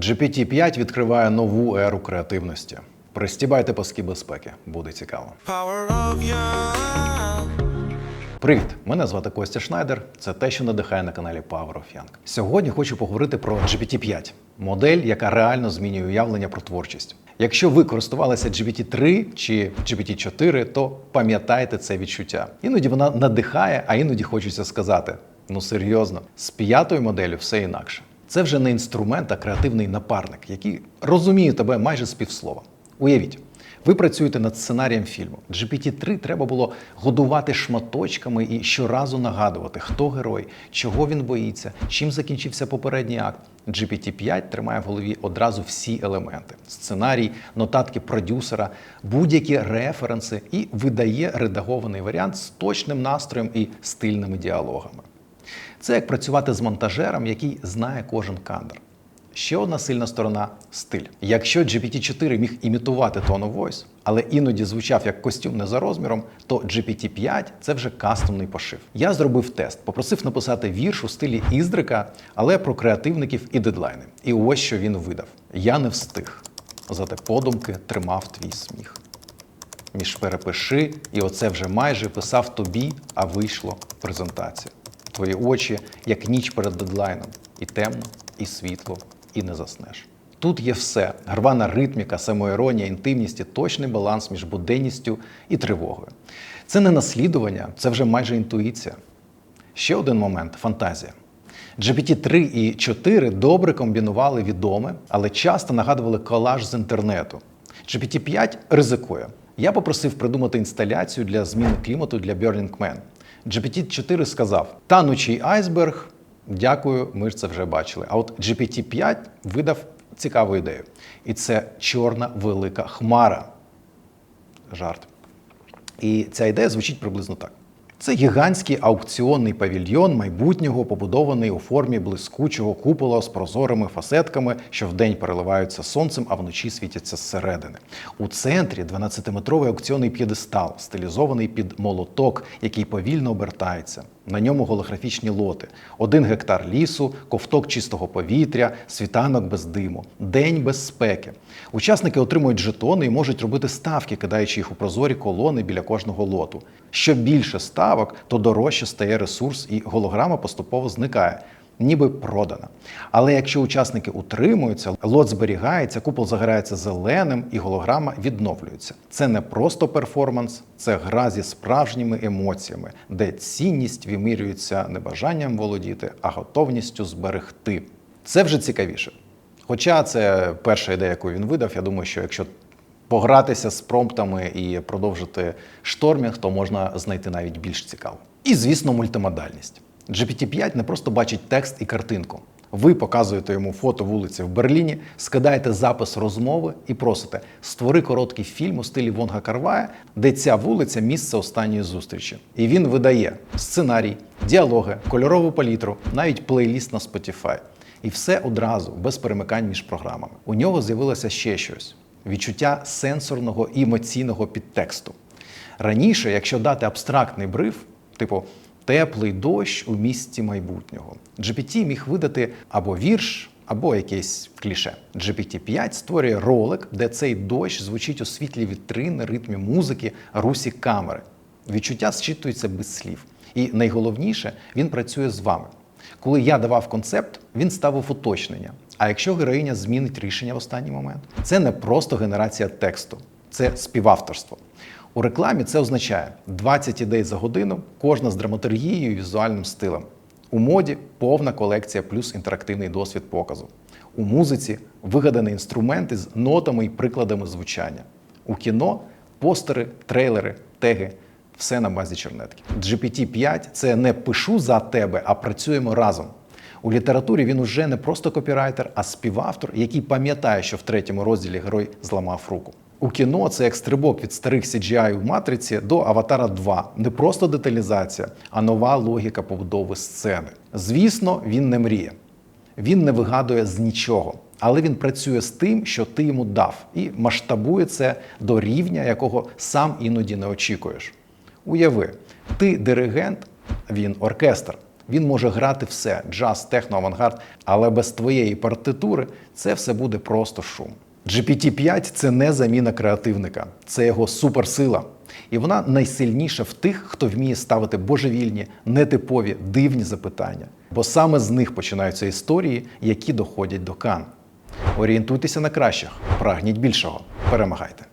GPT-5 відкриває нову еру креативності. Пристібайте паски безпеки, буде цікаво. Привіт! Мене звати Костя Шнайдер. Це те, що надихає на каналі Power of Young. Сьогодні хочу поговорити про GPT-5, модель, яка реально змінює уявлення про творчість. Якщо ви користувалися GPT-3 чи GPT-4, то пам'ятайте це відчуття. Іноді вона надихає, а іноді хочеться сказати: ну серйозно, з п'ятою моделлю все інакше. Це вже не інструмент, а креативний напарник, який розуміє тебе майже з півслова. Уявіть. Ви працюєте над сценарієм фільму. GPT-3 треба було годувати шматочками і щоразу нагадувати, хто герой, чого він боїться, чим закінчився попередній акт. GPT-5 тримає в голові одразу всі елементи: сценарій, нотатки продюсера, будь-які референси і видає редагований варіант з точним настроєм і стильними діалогами. Це як працювати з монтажером, який знає кожен кадр. Ще одна сильна сторона стиль. Якщо GPT-4 міг імітувати tone of voice, але іноді звучав як костюм не за розміром, то GPT-5 це вже кастомний пошив. Я зробив тест, попросив написати вірш у стилі Іздрика, але про креативників і дедлайни. І ось що він видав: я не встиг. Зате подумки тримав твій сміх. Між перепиши, і оце вже майже писав тобі, а вийшло презентація. Твої очі, як ніч перед дедлайном, і темно, і світло, і не заснеш. Тут є все: рвана ритміка, самоіронія, інтимність і точний баланс між буденністю і тривогою. Це не наслідування, це вже майже інтуїція. Ще один момент фантазія. GPT-3 і 4 добре комбінували відоме, але часто нагадували колаж з інтернету. GPT-5 ризикує. Я попросив придумати інсталяцію для зміни клімату для Burning Man. GPT-4 сказав: танучий айсберг. Дякую, ми ж це вже бачили. А от GPT-5 видав цікаву ідею. І це чорна велика хмара. Жарт. І ця ідея звучить приблизно так. Це гігантський аукціонний павільйон майбутнього, побудований у формі блискучого купола з прозорими фасетками, що вдень переливаються сонцем, а вночі світяться зсередини. У центрі 12-метровий аукціонний п'єдестал, стилізований під молоток, який повільно обертається. На ньому голографічні лоти: один гектар лісу, ковток чистого повітря, світанок без диму, день без спеки. Учасники отримують жетони і можуть робити ставки, кидаючи їх у прозорі колони біля кожного лоту. Що більше ставок, то дорожче стає ресурс, і голограма поступово зникає. Ніби продана. Але якщо учасники утримуються, лот зберігається, купол загорається зеленим і голограма відновлюється. Це не просто перформанс, це гра зі справжніми емоціями, де цінність вимірюється не бажанням володіти, а готовністю зберегти. Це вже цікавіше. Хоча це перша ідея, яку він видав, я думаю, що якщо погратися з промптами і продовжити штормінг, то можна знайти навіть більш цікаво. І, звісно, мультимодальність. GPT-5 не просто бачить текст і картинку. Ви показуєте йому фото вулиці в Берліні, скидаєте запис розмови і просите створи короткий фільм у стилі Вонга Карвая, де ця вулиця місце останньої зустрічі. І він видає сценарій, діалоги, кольорову палітру, навіть плейліст на Spotify. І все одразу, без перемикань між програмами. У нього з'явилося ще щось: відчуття сенсорного і емоційного підтексту. Раніше, якщо дати абстрактний бриф, типу теплий дощ у місті майбутнього, GPT міг видати або вірш, або якесь кліше. GPT-5 створює ролик, де цей дощ звучить у світлі вітрини, ритмі музики, русі камери. Відчуття зчитується без слів. І найголовніше, він працює з вами. Коли я давав концепт, він ставив уточнення. А якщо героїня змінить рішення в останній момент, це не просто генерація тексту, це співавторство. У рекламі це означає 20 ідей за годину, кожна з драматургією і візуальним стилем. У моді повна колекція плюс інтерактивний досвід показу. У музиці вигадані інструменти з нотами і прикладами звучання. У кіно постери, трейлери, теги все на базі чернетки. GPT-5 – це не пишу за тебе, а працюємо разом. У літературі він уже не просто копірайтер, а співавтор, який пам'ятає, що в третьому розділі герой зламав руку. У кіно це як стрибок від старих CGI у матриці до Аватара 2. Не просто деталізація, а нова логіка побудови сцени. Звісно, він не мріє. Він не вигадує з нічого, але він працює з тим, що ти йому дав, і масштабує це до рівня, якого сам іноді не очікуєш. Уяви, ти диригент, він оркестр. Він може грати все: джаз, техно, авангард, але без твоєї партитури це все буде просто шум. GPT-5 – це не заміна креативника, це його суперсила. І вона найсильніша в тих, хто вміє ставити божевільні, нетипові, дивні запитання. Бо саме з них починаються історії, які доходять до Кан. Орієнтуйтеся на кращих, прагніть більшого, перемагайте.